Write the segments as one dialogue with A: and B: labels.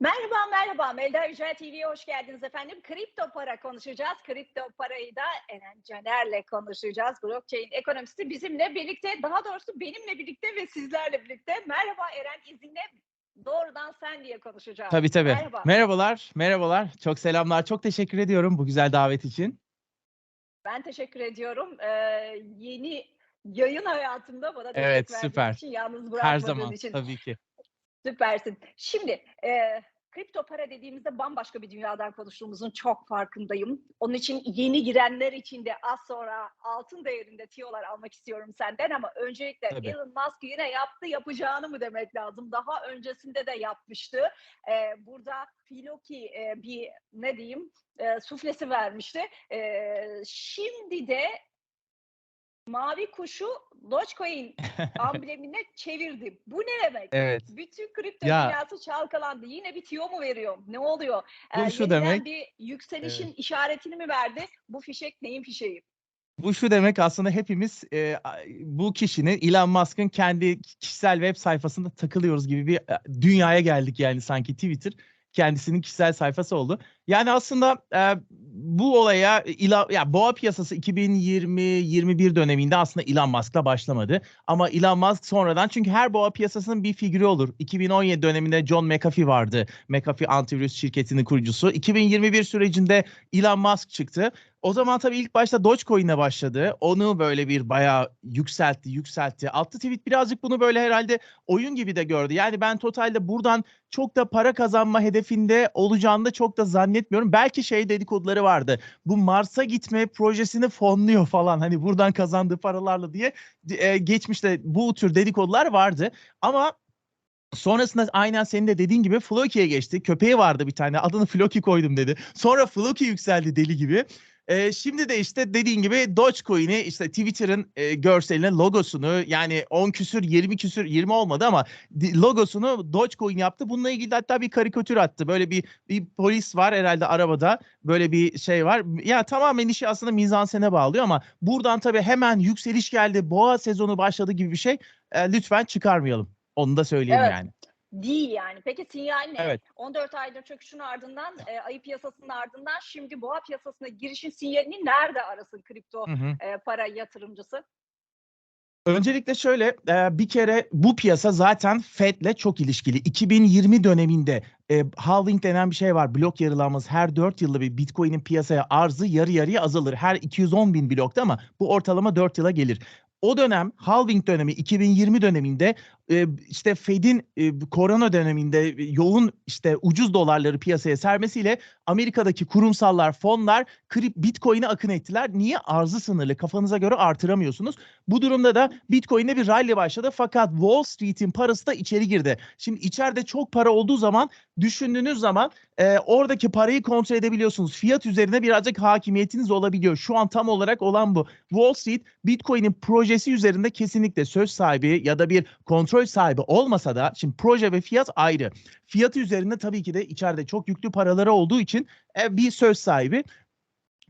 A: Merhaba, merhaba. Melda Yücel TV'ye hoş geldiniz efendim. Kripto para konuşacağız. Kripto parayı da Eren Caner'le konuşacağız. Blockchain ekonomisti bizimle birlikte, daha doğrusu benimle birlikte ve sizlerle birlikte. Merhaba Eren, izinle doğrudan sen diye konuşacağız.
B: Tabii tabii.
A: Merhaba.
B: Merhabalar, merhabalar. Çok selamlar. Çok teşekkür ediyorum bu güzel davet için.
A: Ben teşekkür ediyorum. Ee, yeni yayın hayatımda bana destek
B: Evet,
A: verdiğin
B: süper.
A: için, yalnız
B: Her
A: bırakmadığın
B: zaman
A: için.
B: tabii ki.
A: Süpersin. Şimdi e, kripto para dediğimizde bambaşka bir dünyadan konuştuğumuzun çok farkındayım. Onun için yeni girenler için de az sonra altın değerinde tiyolar almak istiyorum senden ama öncelikle
B: Tabii.
A: Elon Musk yine yaptı yapacağını mı demek lazım? Daha öncesinde de yapmıştı. E, burada Filoki e, bir ne diyeyim e, suflesi vermişti. E, şimdi de mavi kuşu Dogecoin amblemine çevirdi. Bu ne demek?
B: Evet.
A: Bütün kripto
B: Ya-
A: dünyası çalkalandı. Yine bir tiyo mu veriyor? Ne oluyor?
B: Bu
A: Ee,
B: şu demek-
A: bir yükselişin işaretini mi verdi? Bu fişek neyin fişeği?
B: Bu şu demek aslında hepimiz e, bu kişinin Elon Musk'ın kendi kişisel web sayfasında takılıyoruz gibi bir e, dünyaya geldik yani sanki Twitter kendisinin kişisel sayfası oldu. Yani aslında e, bu olaya ila, ya boğa piyasası 2020-21 döneminde aslında Elon Musk'la başlamadı. Ama Elon Musk sonradan çünkü her boğa piyasasının bir figürü olur. 2017 döneminde John McAfee vardı. McAfee antivirüs şirketinin kurucusu. 2021 sürecinde Elon Musk çıktı. O zaman tabii ilk başta Dogecoin'le başladı. Onu böyle bir bayağı yükseltti, yükseltti. Altı tweet birazcık bunu böyle herhalde oyun gibi de gördü. Yani ben totalde buradan çok da para kazanma hedefinde olacağını da çok da zannetmiyorum. Belki şey dedikoduları vardı. Bu Mars'a gitme projesini fonluyor falan. Hani buradan kazandığı paralarla diye e, geçmişte bu tür dedikodular vardı. Ama Sonrasında aynen senin de dediğin gibi Floki'ye geçti. Köpeği vardı bir tane adını Floki koydum dedi. Sonra Floki yükseldi deli gibi. Ee, şimdi de işte dediğin gibi Dogecoin'i işte Twitter'ın e, görseline logosunu yani 10 küsür 20 küsür 20 olmadı ama logosunu Dogecoin yaptı. Bununla ilgili hatta bir karikatür attı. Böyle bir bir polis var herhalde arabada. Böyle bir şey var. Ya tamamen işi aslında mizansene bağlıyor ama buradan tabii hemen yükseliş geldi. Boğa sezonu başladı gibi bir şey. e, lütfen çıkarmayalım. Onu da söyleyeyim
A: Evet.
B: yani.
A: Değil yani. Peki sinyal ne?
B: Evet.
A: 14 aydır çöküşün ardından, e, ayı piyasasının ardından şimdi boğa piyasasına girişin sinyalini nerede arasın kripto
B: Hı hı.
A: e, para yatırımcısı?
B: Öncelikle şöyle e, bir kere bu piyasa zaten Fed'le çok ilişkili. 2020 döneminde e, halving denen bir şey var. Blok yarılanması her 4 yılda bir Bitcoin'in piyasaya arzı yarı yarıya azalır. Her 210 bin blokta ama bu ortalama 4 yıla gelir. O dönem halving dönemi 2020 döneminde işte Fed'in korona döneminde yoğun işte ucuz dolarları piyasaya sermesiyle Amerika'daki kurumsallar, fonlar krip Bitcoin'e akın ettiler. Niye? Arzı sınırlı. Kafanıza göre artıramıyorsunuz. Bu durumda da Bitcoin'de bir rally başladı fakat Wall Street'in parası da içeri girdi. Şimdi içeride çok para olduğu zaman düşündüğünüz zaman e, oradaki parayı kontrol edebiliyorsunuz. Fiyat üzerine birazcık hakimiyetiniz olabiliyor. Şu an tam olarak olan bu. Wall Street Bitcoin'in projesi üzerinde kesinlikle söz sahibi ya da bir kontrol sahibi olmasa da şimdi proje ve fiyat ayrı. Fiyatı üzerinde tabii ki de içeride çok yüklü paraları olduğu için e, bir söz sahibi.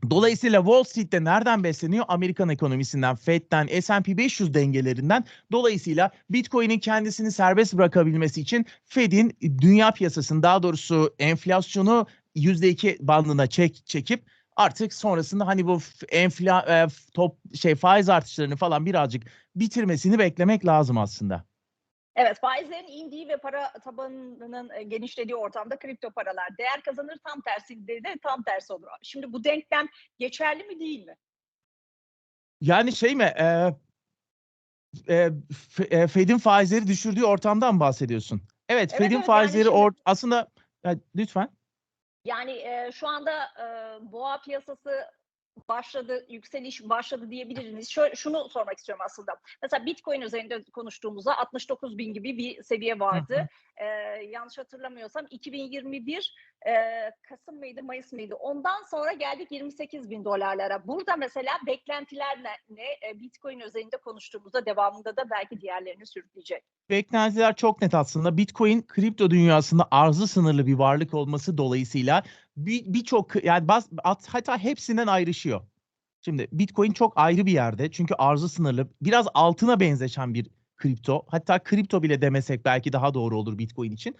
B: Dolayısıyla Wall Street'te nereden besleniyor? Amerikan ekonomisinden, Fed'den, S&P 500 dengelerinden. Dolayısıyla Bitcoin'in kendisini serbest bırakabilmesi için Fed'in dünya piyasasını daha doğrusu enflasyonu %2 bandına çek, çekip artık sonrasında hani bu enfla e, top şey faiz artışlarını falan birazcık bitirmesini beklemek lazım aslında.
A: Evet, faizlerin indiği ve para tabanının e, genişlediği ortamda kripto paralar değer kazanır. Tam tersi de tam tersi olur. Şimdi bu denklem geçerli mi değil mi?
B: Yani şey mi? E, e, e, Fed'in faizleri düşürdüğü ortamdan bahsediyorsun. Evet,
A: Evet,
B: Fed'in
A: evet, yani
B: faizleri
A: şimdi-
B: or aslında Ya, lütfen.
A: Yani e, şu anda e, boğa piyasası başladı, yükseliş başladı diyebilir miyiz? Şöyle, şunu sormak istiyorum aslında. Mesela Bitcoin üzerinde konuştuğumuzda 69 bin gibi bir seviye vardı. E, yanlış hatırlamıyorsam 2021 e, Kasım mıydı, Mayıs mıydı? Ondan sonra geldik 28 bin dolarlara. Burada mesela beklentiler ne? ne? E, Bitcoin üzerinde konuştuğumuzda devamında da belki diğerlerini sürükleyecek.
B: Beklentiler çok net aslında. Bitcoin kripto dünyasında arzı sınırlı bir varlık olması dolayısıyla bir birçok yani baz, at, hatta hepsinden ayrışıyor. Şimdi Bitcoin çok ayrı bir yerde çünkü arzı sınırlı. Biraz altına benzeşen bir kripto. Hatta kripto bile demesek belki daha doğru olur Bitcoin için.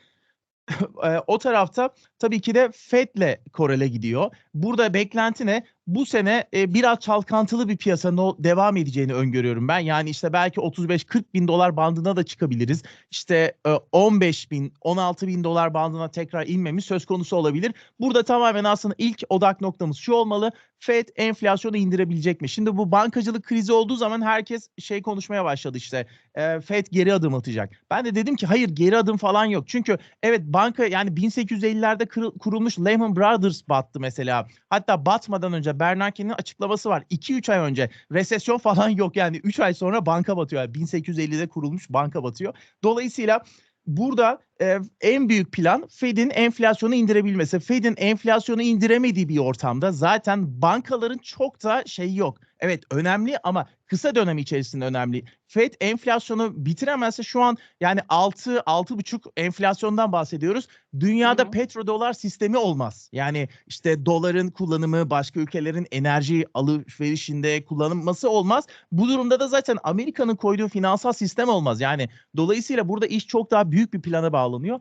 B: o tarafta tabii ki de Fed'le korele gidiyor. Burada beklenti ne? Bu sene e, biraz çalkantılı bir piyasanın devam edeceğini öngörüyorum ben. Yani işte belki 35-40 bin dolar bandına da çıkabiliriz. İşte e, 15 bin, 16 bin dolar bandına tekrar inmemiz söz konusu olabilir. Burada tamamen aslında ilk odak noktamız şu olmalı. Fed enflasyonu indirebilecek mi? Şimdi bu bankacılık krizi olduğu zaman herkes şey konuşmaya başladı işte. e, Fed geri adım atacak. Ben de dedim ki hayır geri adım falan yok. Çünkü evet banka yani 1850'lerde kırı- kurulmuş Lehman Brothers battı mesela. Hatta batmadan önce Bernanke'nin açıklaması var. 2-3 ay önce resesyon falan yok yani 3 ay sonra banka batıyor. Yani 1850'de kurulmuş banka batıyor. Dolayısıyla burada e, en büyük plan Fed'in enflasyonu indirebilmesi. Fed'in enflasyonu indiremediği bir ortamda zaten bankaların çok da şey yok. Evet önemli ama kısa dönem içerisinde önemli. Fed enflasyonu bitiremezse şu an yani 6 6,5 enflasyondan bahsediyoruz. Dünyada
A: Hı hı.
B: petrodolar sistemi olmaz. Yani işte doların kullanımı başka ülkelerin enerji alışverişinde kullanılması olmaz. Bu durumda da zaten Amerika'nın koyduğu finansal sistem olmaz. Yani dolayısıyla burada iş çok daha büyük bir plana bağlanıyor.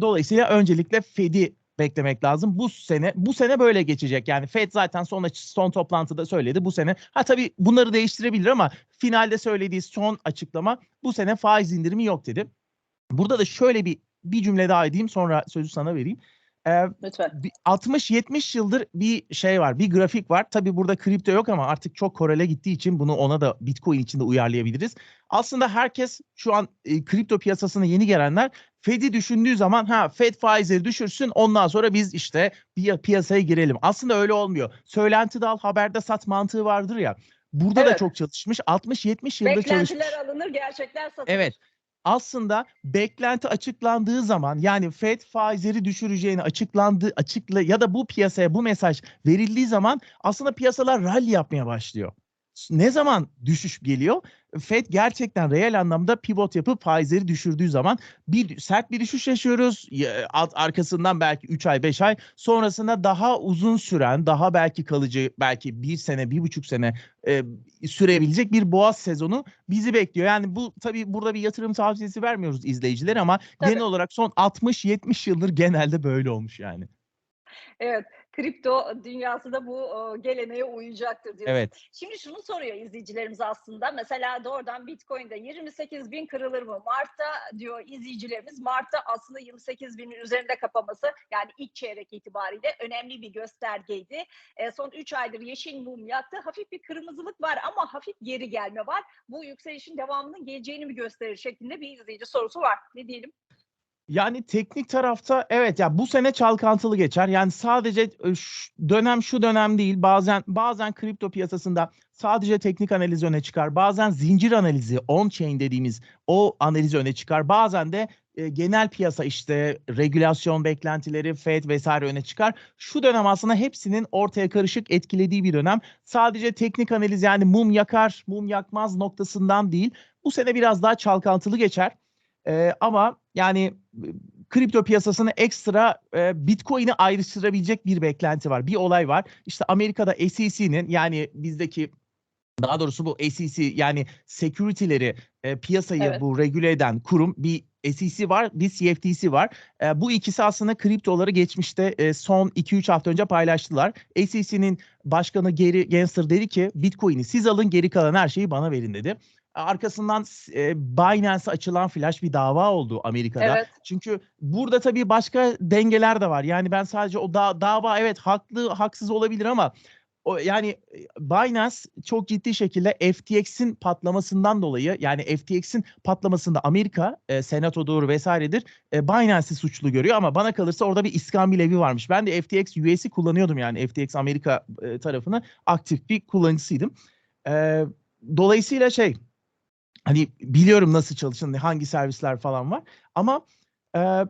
B: Dolayısıyla öncelikle Fed'i beklemek lazım. Bu sene bu sene böyle geçecek. Yani Fed zaten son son toplantıda söyledi bu sene. Ha tabii bunları değiştirebilir ama finalde söylediği son açıklama bu sene faiz indirimi yok dedi. Burada da şöyle bir bir cümle daha edeyim sonra sözü sana vereyim. Ee,
A: Lütfen.
B: bir 60-70 yıldır bir şey var, bir grafik var. Tabii burada kripto yok ama artık çok korele gittiği için bunu ona da Bitcoin için de uyarlayabiliriz. Aslında herkes şu an e, kripto piyasasına yeni gelenler Fed'i düşündüğü zaman ha Fed faizleri düşürsün ondan sonra biz işte bir piyasaya girelim. Aslında öyle olmuyor. Söylenti dal haberde sat mantığı vardır ya. Burada da
A: Evet.
B: çok çalışmış. 60-70 yıldır çalışmış.
A: Beklentiler alınır, gerçekler satılır.
B: Evet. Aslında beklenti açıklandığı zaman yani Fed faizleri düşüreceğini açıklandı açıkla ya da bu piyasaya bu mesaj verildiği zaman aslında piyasalar rally yapmaya başlıyor. Ne zaman düşüş geliyor? Fed gerçekten reel anlamda pivot yapıp faizleri düşürdüğü zaman bir sert bir düşüş yaşıyoruz. Arkasından belki 3 ay 5 ay sonrasında daha uzun süren daha belki kalıcı belki bir sene bir buçuk sene e, sürebilecek bir boğaz sezonu bizi bekliyor. Yani bu tabii burada bir yatırım tavsiyesi vermiyoruz izleyicilere ama
A: Tabii.
B: genel olarak son 60-70 yıldır genelde böyle olmuş yani.
A: Evet, kripto dünyası da bu e, geleneğe uyacaktır diyorsun.
B: Evet.
A: Şimdi şunu soruyor izleyicilerimiz aslında. Mesela doğrudan Bitcoin'de 28 bin kırılır mı? Mart'ta diyor izleyicilerimiz. Mart'ta aslında 28 binin üzerinde kapaması yani ilk çeyrek itibariyle önemli bir göstergeydi. E, son 3 aydır yeşil mum yaktı. Hafif bir kırmızılık var ama hafif geri gelme var. Bu yükselişin devamının geleceğini mi gösterir şeklinde bir izleyici sorusu var. Ne diyelim?
B: Yani teknik tarafta evet ya bu sene çalkantılı geçer. Yani sadece e, dönem şu dönem değil. Bazen bazen kripto piyasasında sadece teknik analiz öne çıkar. Bazen zincir analizi, on chain dediğimiz o analiz öne çıkar. Bazen de e, genel piyasa işte regülasyon beklentileri, Fed vesaire öne çıkar. Şu dönem aslında hepsinin ortaya karışık etkilediği bir dönem. Sadece teknik analiz yani mum yakar, mum yakmaz noktasından değil. Bu sene biraz daha çalkantılı geçer. Ee, ama yani e, kripto piyasasını ekstra e, Bitcoin'i ayrıştırabilecek bir beklenti var. Bir olay var. İşte Amerika'da SEC'nin yani bizdeki daha doğrusu bu SEC yani security'leri e, piyasayı
A: Evet.
B: bu regüle eden kurum bir SEC var, bir CFTC var. E, bu ikisi aslında kriptoları geçmişte e, son 2-3 hafta önce paylaştılar. SEC'nin başkanı Gary Gensler dedi ki Bitcoin'i siz alın geri kalan her şeyi bana verin dedi. Arkasından e, Binance'a açılan flash bir dava oldu Amerika'da.
A: Evet.
B: Çünkü burada tabii başka dengeler de var. Yani ben sadece o da, dava evet haklı haksız olabilir ama o yani e, Binance çok ciddi şekilde FTX'in patlamasından dolayı yani FTX'in patlamasında Amerika e, senatodur vesairedir e, Binance'i suçlu görüyor ama bana kalırsa orada bir iskambil evi varmış. Ben de FTX US'i kullanıyordum yani FTX Amerika e, tarafını aktif bir kullanıcısıydım. E, dolayısıyla şey hani biliyorum nasıl çalışan, hangi servisler falan var ama e,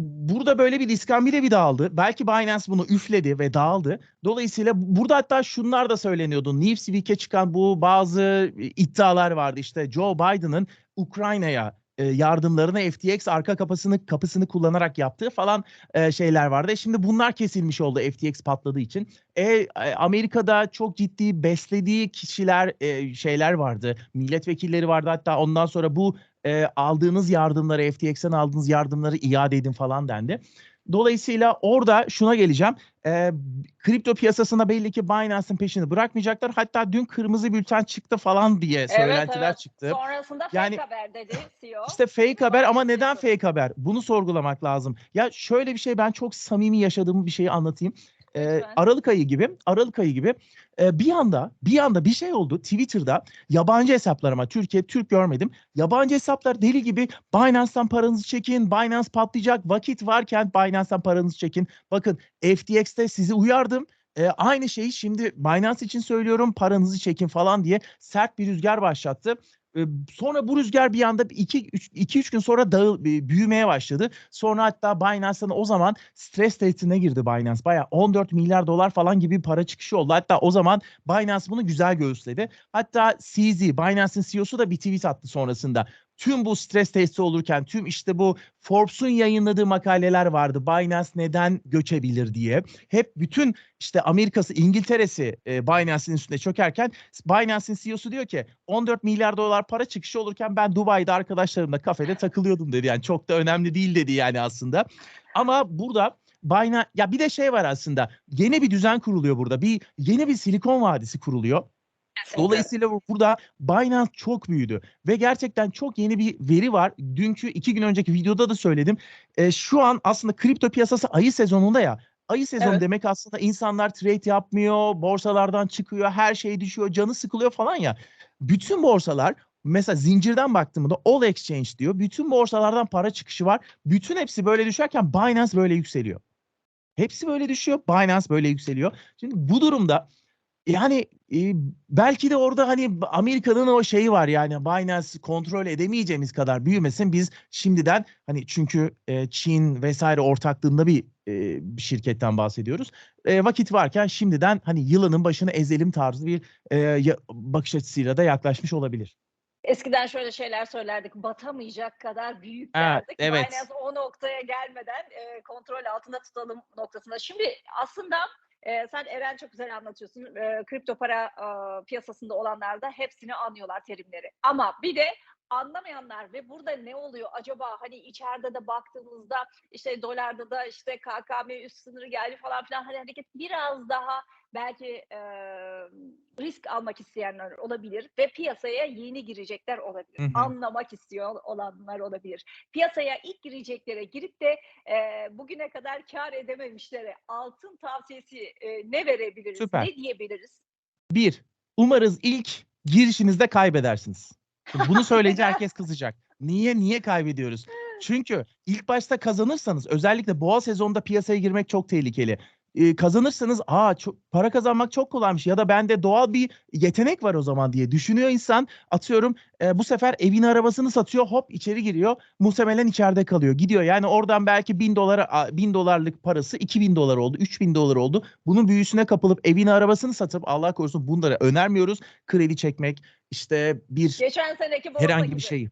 B: burada böyle bir iskambil bir dağıldı. Belki Binance bunu üfledi ve dağıldı. Dolayısıyla burada hatta şunlar da söyleniyordu. Newsweek'e çıkan bu bazı iddialar vardı. İşte Joe Biden'ın Ukrayna'ya e, yardımlarını FTX arka kapısını kapısını kullanarak yaptığı falan e, şeyler vardı. E, Şimdi bunlar kesilmiş oldu FTX patladığı için. E, Amerika'da çok ciddi beslediği kişiler şeyler vardı. Milletvekilleri vardı. Hatta ondan sonra bu aldığınız yardımları FTX'ten aldığınız yardımları iade edin falan dendi. Dolayısıyla orada şuna geleceğim. E, kripto piyasasına belli ki Binance'ın peşini bırakmayacaklar. Hatta dün kırmızı bülten çıktı falan diye söylentiler
A: evet.
B: çıktı.
A: Sonrasında fake
B: Yani-
A: haber dedi CEO.
B: İşte fake haber ama neden fake haber? Bunu sorgulamak lazım. Ya şöyle bir şey ben çok samimi yaşadığım bir şeyi anlatayım.
A: Lütfen.
B: Aralık ayı gibi, Aralık ayı gibi e, bir anda bir anda bir şey oldu Twitter'da yabancı hesaplarıma Türkiye Türk görmedim. Yabancı hesaplar deli gibi Binance'tan paranızı çekin, Binance patlayacak, vakit varken Binance'tan paranızı çekin. Bakın FTX'te sizi uyardım. E, aynı şeyi şimdi Binance için söylüyorum paranızı çekin falan diye sert bir rüzgar başlattı. E, sonra bu rüzgar bir anda 2-3 gün sonra dağıl, e, büyümeye başladı. Sonra hatta Binance'ın o zaman stres testine girdi Binance. Bayağı 14 milyar dolar falan gibi para çıkışı oldu. Hatta o zaman Binance bunu güzel göğüsledi. Hatta CZ, Binance'ın CEO'su da bir tweet attı sonrasında. Tüm bu stres testi olurken, tüm işte bu Forbes'un yayınladığı makaleler vardı. Binance neden göçebilir diye. Hep bütün işte Amerika'sı, İngiltere'si e, Binance'in üstüne çökerken Binance'in CEO'su diyor ki 14 milyar dolar para çıkışı olurken ben Dubai'de arkadaşlarımla kafede takılıyordum dedi. Yani çok da önemli değil dedi yani aslında. Ama burada Binance ya bir de şey var aslında. Yeni bir düzen kuruluyor burada. Bir yeni bir Silikon Vadisi kuruluyor. Dolayısıyla bu- burada Binance çok büyüdü ve gerçekten çok yeni bir veri var. Dünkü iki gün önceki videoda da söyledim. E, şu an aslında kripto piyasası ayı sezonunda ya. Ayı sezonu
A: Evet.
B: demek aslında insanlar trade yapmıyor, borsalardan çıkıyor, her şey düşüyor, canı sıkılıyor falan ya. Bütün borsalar mesela zincirden baktığımda All Exchange diyor. Bütün borsalardan para çıkışı var. Bütün hepsi böyle düşerken Binance böyle yükseliyor. Hepsi böyle düşüyor, Binance böyle yükseliyor. Şimdi bu durumda yani e, belki de orada hani Amerika'nın o şeyi var yani Binance kontrol edemeyeceğimiz kadar büyümesin biz şimdiden hani çünkü e, Çin vesaire ortaklığında bir, e, bir şirketten bahsediyoruz. E, vakit varken şimdiden hani yılanın başını ezelim tarzı bir e, bakış açısıyla da yaklaşmış olabilir.
A: Eskiden şöyle şeyler söylerdik. Batamayacak kadar büyük derdik.
B: evet.
A: Binance o noktaya gelmeden e, kontrol altında tutalım noktasında. Şimdi aslında e, sen Eren çok güzel anlatıyorsun. E, kripto para e, piyasasında olanlar da hepsini anlıyorlar terimleri. Ama bir de anlamayanlar ve burada ne oluyor acaba hani içeride de baktığımızda işte dolarda da işte KKM üst sınırı geldi falan filan hani hareket biraz daha belki e, risk almak isteyenler olabilir ve piyasaya yeni girecekler olabilir.
B: Hı hı.
A: Anlamak istiyor olanlar olabilir. Piyasaya ilk gireceklere girip de e, bugüne kadar kar edememişlere altın tavsiyesi e, ne verebiliriz?
B: Süper.
A: Ne diyebiliriz?
B: Bir, umarız ilk girişinizde kaybedersiniz. Bunu söyleyince herkes kızacak. Niye niye kaybediyoruz? Çünkü ilk başta kazanırsanız özellikle boğa sezonunda piyasaya girmek çok tehlikeli. Ee, kazanırsanız aa çok, para kazanmak çok kolaymış ya da bende doğal bir yetenek var o zaman diye düşünüyor insan. Atıyorum e, bu sefer evin arabasını satıyor hop içeri giriyor muhtemelen içeride kalıyor gidiyor. Yani oradan belki bin dolara bin dolarlık parası 2000 dolar oldu 3000 dolar oldu. Bunun büyüsüne kapılıp evin arabasını satıp Allah korusun bunları önermiyoruz. Kredi çekmek işte bir
A: Geçen seneki
B: herhangi
A: gibi.
B: bir şey.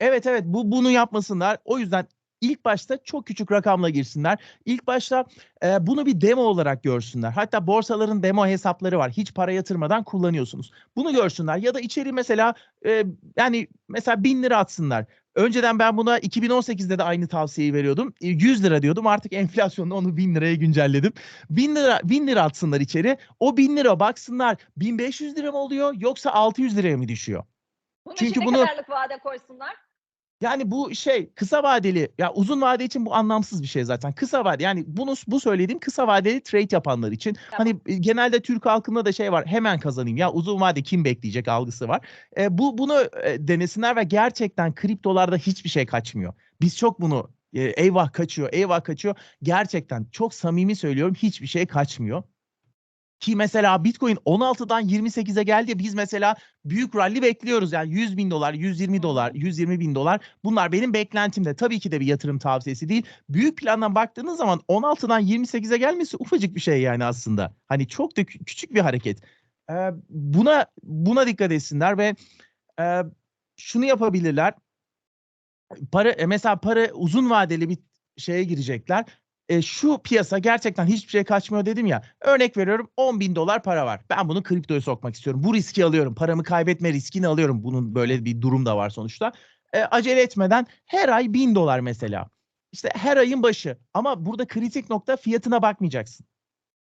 B: Evet evet bu bunu yapmasınlar. O yüzden ilk başta çok küçük rakamla girsinler. İlk başta e, bunu bir demo olarak görsünler. Hatta borsaların demo hesapları var. Hiç para yatırmadan kullanıyorsunuz. Bunu görsünler ya da içeri mesela e, yani mesela bin lira atsınlar. Önceden ben buna 2018'de de aynı tavsiyeyi veriyordum. E, 100 lira diyordum. Artık enflasyonla onu 1000 liraya güncelledim. 1000 lira 1000 lira atsınlar içeri. O 1000 lira baksınlar 1500 lira mı oluyor yoksa 600 liraya mı düşüyor?
A: Bunun
B: Çünkü
A: için ne
B: bunu-
A: kadarlık vade koysunlar?
B: Yani bu şey kısa vadeli ya uzun vade için bu anlamsız bir şey zaten. Kısa vade yani bunu bu söylediğim kısa vadeli trade yapanlar için. Hani e, genelde Türk halkında da şey var hemen kazanayım ya uzun vade kim bekleyecek algısı var. E, bu bunu e, denesinler ve gerçekten kriptolarda hiçbir şey kaçmıyor. Biz çok bunu e, eyvah kaçıyor eyvah kaçıyor. Gerçekten çok samimi söylüyorum hiçbir şey kaçmıyor. Ki mesela Bitcoin 16'dan 28'e geldi. Biz mesela büyük rally bekliyoruz. Yani 100 bin dolar, 120 dolar, 120 bin dolar. Bunlar benim beklentimde. Tabii ki de bir yatırım tavsiyesi değil. Büyük plandan baktığınız zaman 16'dan 28'e gelmesi ufacık bir şey yani aslında. Hani çok da kü- küçük bir hareket. Ee, buna buna dikkat etsinler ve e, şunu yapabilirler. para e, mesela para uzun vadeli bir şeye girecekler. E, şu piyasa gerçekten hiçbir şey kaçmıyor dedim ya. Örnek veriyorum 10 bin dolar para var. Ben bunu kriptoya sokmak istiyorum. Bu riski alıyorum. Paramı kaybetme riskini alıyorum. Bunun böyle bir durum da var sonuçta. E, acele etmeden her ay bin dolar mesela. İşte her ayın başı. Ama burada kritik nokta fiyatına bakmayacaksın.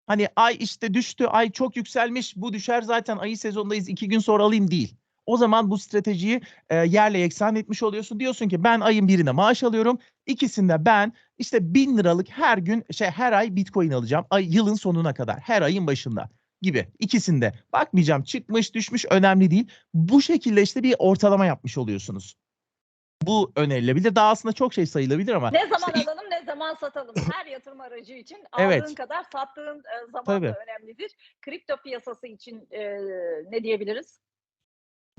B: Hani ay işte düştü, ay çok yükselmiş, bu düşer zaten ayı sezondayız, iki gün sonra alayım değil. O zaman bu stratejiyi e, yerle yeksan etmiş oluyorsun. Diyorsun ki ben ayın birine maaş alıyorum. İkisinde ben işte bin liralık her gün şey her ay bitcoin alacağım. Ay yılın sonuna kadar her ayın başında gibi. İkisinde bakmayacağım çıkmış düşmüş önemli değil. Bu şekilde işte bir ortalama yapmış oluyorsunuz. Bu önerilebilir. Daha aslında çok şey sayılabilir ama
A: Ne zaman
B: işte
A: alalım ne zaman satalım. Her yatırım aracı için
B: Evet.
A: aldığın kadar sattığın e, zaman
B: Tabii.
A: da önemlidir. Kripto piyasası için e, ne diyebiliriz?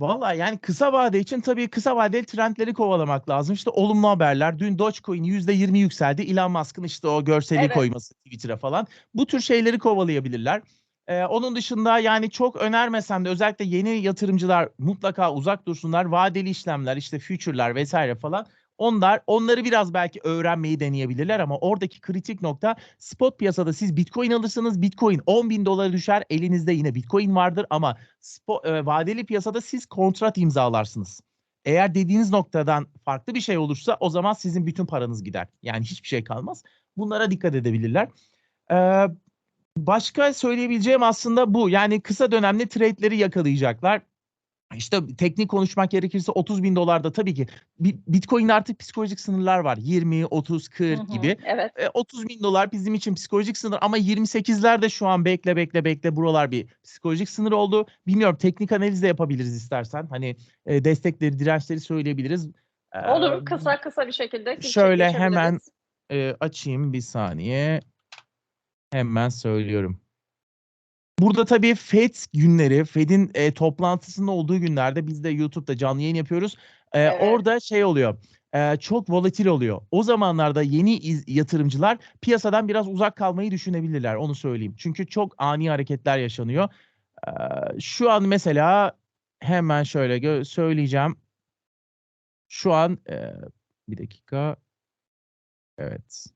B: Valla yani kısa vade için tabii kısa vadeli trendleri kovalamak lazım. İşte olumlu haberler. Dün Dogecoin %20 yükseldi. Elon Musk'ın işte o görseli
A: Evet.
B: koyması Twitter'a falan. Bu tür şeyleri kovalayabilirler. Ee, onun dışında yani çok önermesem de özellikle yeni yatırımcılar mutlaka uzak dursunlar. Vadeli işlemler işte future'lar vesaire falan. Onlar onları biraz belki öğrenmeyi deneyebilirler ama oradaki kritik nokta spot piyasada siz Bitcoin alırsınız. Bitcoin 10 bin dolara düşer. Elinizde yine Bitcoin vardır ama spo, e, vadeli piyasada siz kontrat imzalarsınız. Eğer dediğiniz noktadan farklı bir şey olursa o zaman sizin bütün paranız gider. Yani hiçbir şey kalmaz. Bunlara dikkat edebilirler. Ee, başka söyleyebileceğim aslında bu. Yani kısa dönemli trade'leri yakalayacaklar. İşte teknik konuşmak gerekirse 30 bin dolarda tabii ki Bi- Bitcoin'de artık psikolojik sınırlar var. 20, 30, 40
A: Hı hı,
B: gibi.
A: Evet.
B: E, 30 bin dolar bizim için psikolojik sınır ama 28'lerde şu an bekle bekle bekle buralar bir psikolojik sınır oldu. Bilmiyorum teknik analiz de yapabiliriz istersen. Hani e, destekleri, dirençleri söyleyebiliriz. E,
A: Olur kısa kısa bir şekilde.
B: şöyle hemen e, açayım bir saniye. Hemen söylüyorum. Burada tabii FED günleri, FED'in e, toplantısının olduğu günlerde biz de YouTube'da canlı yayın yapıyoruz. E,
A: Evet.
B: Orada şey oluyor, e, çok volatil oluyor. O zamanlarda yeni iz- yatırımcılar piyasadan biraz uzak kalmayı düşünebilirler, onu söyleyeyim. Çünkü çok ani hareketler yaşanıyor. E, şu an mesela hemen şöyle söyleyeceğim. Şu an e, bir dakika. Evet.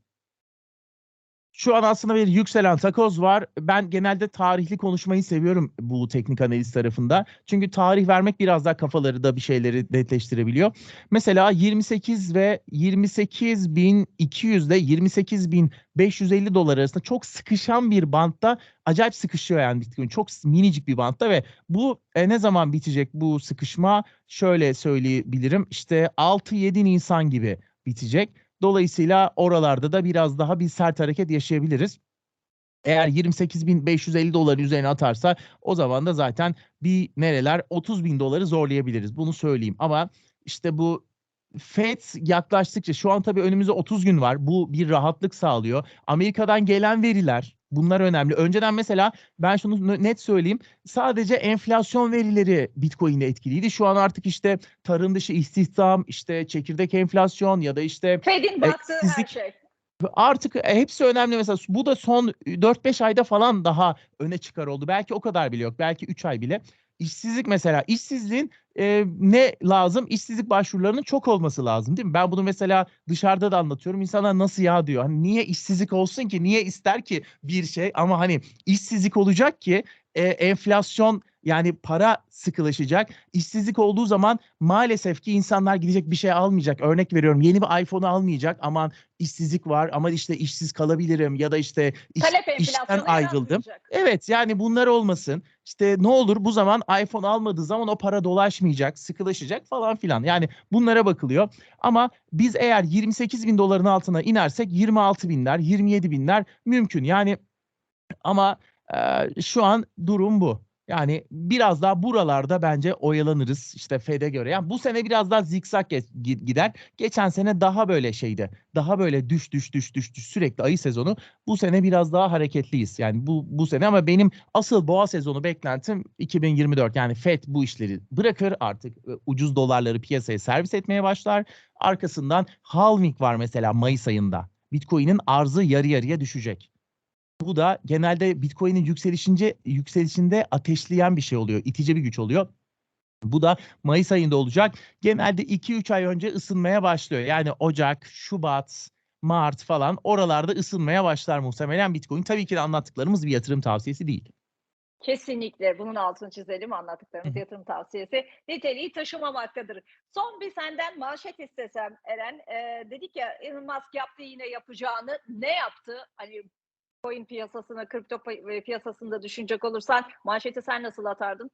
B: Şu an aslında bir yükselen takoz var. Ben genelde tarihli konuşmayı seviyorum bu teknik analiz tarafında. Çünkü tarih vermek biraz daha kafaları da bir şeyleri netleştirebiliyor. Mesela 28 ve 28.200 ile 28.550 dolar arasında çok sıkışan bir bantta acayip sıkışıyor yani Bitcoin. Çok minicik bir bantta ve bu e, ne zaman bitecek bu sıkışma? Şöyle söyleyebilirim. İşte 6-7 Nisan gibi bitecek. Dolayısıyla oralarda da biraz daha bir sert hareket yaşayabiliriz. Eğer 28.550 dolar üzerine atarsa o zaman da zaten bir nereler 30 bin doları zorlayabiliriz. Bunu söyleyeyim. Ama işte bu FED yaklaştıkça şu an tabii önümüzde 30 gün var. Bu bir rahatlık sağlıyor. Amerika'dan gelen veriler bunlar önemli. Önceden mesela ben şunu net söyleyeyim. Sadece enflasyon verileri Bitcoin'de etkiliydi. Şu an artık işte tarım dışı istihdam, işte çekirdek enflasyon ya da işte
A: Fed'in baktığı her
B: işsizlik-
A: şey.
B: Artık e, hepsi önemli mesela bu da son 4-5 ayda falan daha öne çıkar oldu. Belki o kadar bile yok. Belki 3 ay bile. İşsizlik mesela işsizliğin e, ne lazım? İşsizlik başvurularının çok olması lazım değil mi? Ben bunu mesela dışarıda da anlatıyorum. İnsanlar nasıl ya diyor. Hani niye işsizlik olsun ki? Niye ister ki bir şey? Ama hani işsizlik olacak ki e, enflasyon yani para sıkılaşacak. İşsizlik olduğu zaman maalesef ki insanlar gidecek bir şey almayacak. Örnek veriyorum yeni bir iPhone almayacak. Aman işsizlik var ama işte işsiz kalabilirim ya da işte iş- işten ayrıldım. Evet yani bunlar olmasın. İşte ne olur bu zaman iPhone almadığı zaman o para dolaşmayacak, sıkılaşacak falan filan. Yani bunlara bakılıyor. Ama biz eğer 28 bin doların altına inersek 26 binler, 27 binler mümkün. Yani ama e, şu an durum bu. Yani biraz daha buralarda bence oyalanırız işte FED'e göre. Yani bu sene biraz daha zikzak gider. Geçen sene daha böyle şeydi. Daha böyle düş düş düş düş düş sürekli ayı sezonu. Bu sene biraz daha hareketliyiz. Yani bu bu sene ama benim asıl boğa sezonu beklentim 2024. Yani FED bu işleri bırakır artık e, ucuz dolarları piyasaya servis etmeye başlar. Arkasından halving var mesela Mayıs ayında. Bitcoin'in arzı yarı yarıya düşecek. Bu da genelde Bitcoin'in yükselişince yükselişinde ateşleyen bir şey oluyor. itici bir güç oluyor. Bu da Mayıs ayında olacak. Genelde 2-3 ay önce ısınmaya başlıyor. Yani Ocak, Şubat, Mart falan oralarda ısınmaya başlar muhtemelen Bitcoin. Tabii ki de anlattıklarımız bir yatırım tavsiyesi değil.
A: Kesinlikle bunun altını çizelim anlattıklarımız yatırım tavsiyesi niteliği taşımamaktadır. Son bir senden manşet istesem Eren. Ee, dedik ya Elon Musk yaptı yine yapacağını. Ne yaptı? Hani coin piyasasına, kripto pi- piyasasında düşünecek olursan manşeti sen nasıl atardın?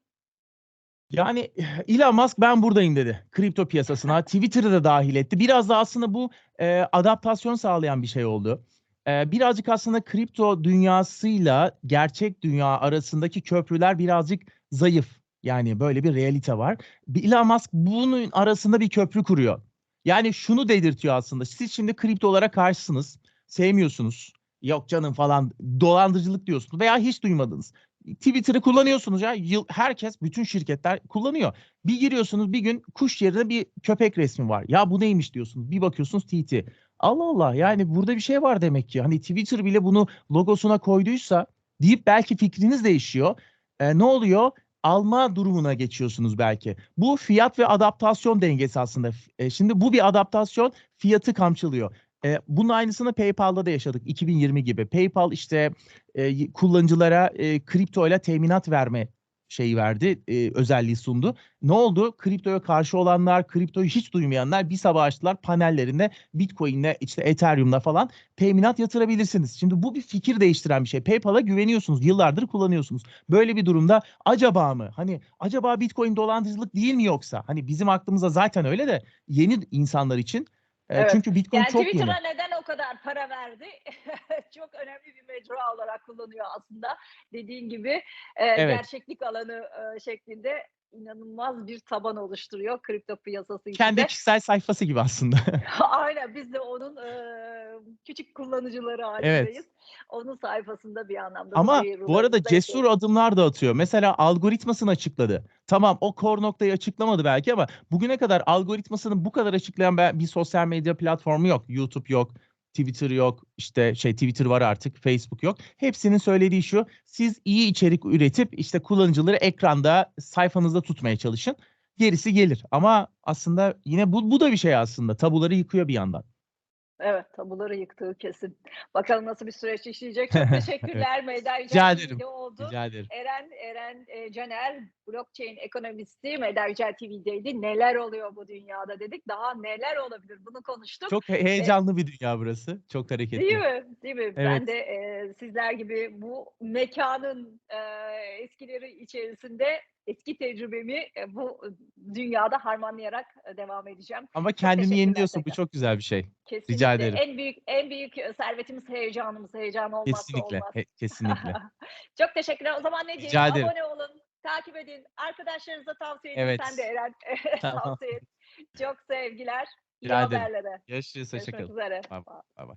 B: Yani Elon Musk ben buradayım dedi. Kripto piyasasına Twitter'ı da dahil etti. Biraz da aslında bu e, adaptasyon sağlayan bir şey oldu. E, birazcık aslında kripto dünyasıyla gerçek dünya arasındaki köprüler birazcık zayıf. Yani böyle bir realite var. Elon Musk bunun arasında bir köprü kuruyor. Yani şunu dedirtiyor aslında. Siz şimdi kriptolara karşısınız. Sevmiyorsunuz. Yok canım falan dolandırıcılık diyorsunuz veya hiç duymadınız. Twitter'ı kullanıyorsunuz ya. Yıl, herkes, bütün şirketler kullanıyor. Bir giriyorsunuz bir gün kuş yerine bir köpek resmi var. Ya bu neymiş diyorsunuz. Bir bakıyorsunuz TT. Allah Allah yani burada bir şey var demek ki. Hani Twitter bile bunu logosuna koyduysa deyip belki fikriniz değişiyor. E, ne oluyor? Alma durumuna geçiyorsunuz belki. Bu fiyat ve adaptasyon dengesi aslında. E, şimdi bu bir adaptasyon fiyatı kamçılıyor. E, bunun aynısını PayPal'da da yaşadık 2020 gibi. PayPal işte e, kullanıcılara e, kripto ile teminat verme şeyi verdi, e, özelliği sundu. Ne oldu? Kriptoya karşı olanlar, kriptoyu hiç duymayanlar bir sabah açtılar panellerinde Bitcoin'le işte Ethereum'la falan teminat yatırabilirsiniz. Şimdi bu bir fikir değiştiren bir şey. PayPal'a güveniyorsunuz, yıllardır kullanıyorsunuz. Böyle bir durumda acaba mı? Hani acaba Bitcoin dolandırıcılık değil mi yoksa? Hani bizim aklımıza zaten öyle de yeni insanlar için. E,
A: Evet.
B: Çünkü Bitcoin
A: Yani
B: çok yeni.
A: Twitter'a neden o kadar para verdi? Çok önemli bir mecra olarak kullanıyor aslında. Dediğin gibi e,
B: Evet.
A: gerçeklik alanı e, şeklinde inanılmaz bir taban oluşturuyor kripto piyasası
B: Kendi
A: içinde.
B: kişisel sayfası gibi aslında.
A: Aynen biz de onun e, küçük kullanıcıları halindeyiz. Onun sayfasında bir anlamda.
B: Ama bu arada
A: da
B: cesur
A: yapıyoruz.
B: adımlar da atıyor. Mesela algoritmasını açıkladı. Tamam o core noktayı açıklamadı belki ama bugüne kadar algoritmasını bu kadar açıklayan bir sosyal medya platformu yok. YouTube yok, Twitter yok, işte şey Twitter var artık, Facebook yok. Hepsinin söylediği şu. Siz iyi içerik üretip işte kullanıcıları ekranda, sayfanızda tutmaya çalışın. Gerisi gelir. Ama aslında yine bu, bu da bir şey aslında. Tabuları yıkıyor bir yandan.
A: Evet tabuları yıktığı kesin. Bakalım nasıl bir süreç işleyecek. Çok teşekkürler Meydan
B: Rica ederim.
A: Oldu.
B: Rica ederim.
A: Eren Eren e, Caner blockchain ekonomisti Meydan TV'deydi. Neler oluyor bu dünyada dedik. Daha neler olabilir bunu konuştuk.
B: Çok he- heyecanlı bir dünya burası. Çok hareketli.
A: Değil mi? Değil mi? Ben
B: Evet.
A: de e, sizler gibi bu mekanın e, eskileri içerisinde eski tecrübemi e, bu dünyada harmanlayarak e, devam edeceğim.
B: Ama kendini yeniliyorsun. Bu çok güzel bir şey.
A: Kesinlikle.
B: Rica ederim.
A: En büyük en büyük e, servetimiz heyecanımız. Heyecan olmazsa
B: Kesinlikle.
A: olmaz.
B: he- kesinlikle.
A: Çok teşekkürler. O zaman ne diyelim?
B: Rica ederim.
A: Abone olun, takip edin. Arkadaşlarınıza tavsiye edin.
B: Evet.
A: Sen de Eren
B: Tamam.
A: tavsiye et. Çok sevgiler.
B: Rica ederim.
A: haberlere.
B: Görüşürüz.
A: Görüşmek
B: Hoşçakalın.
A: üzere.
B: Bye bye.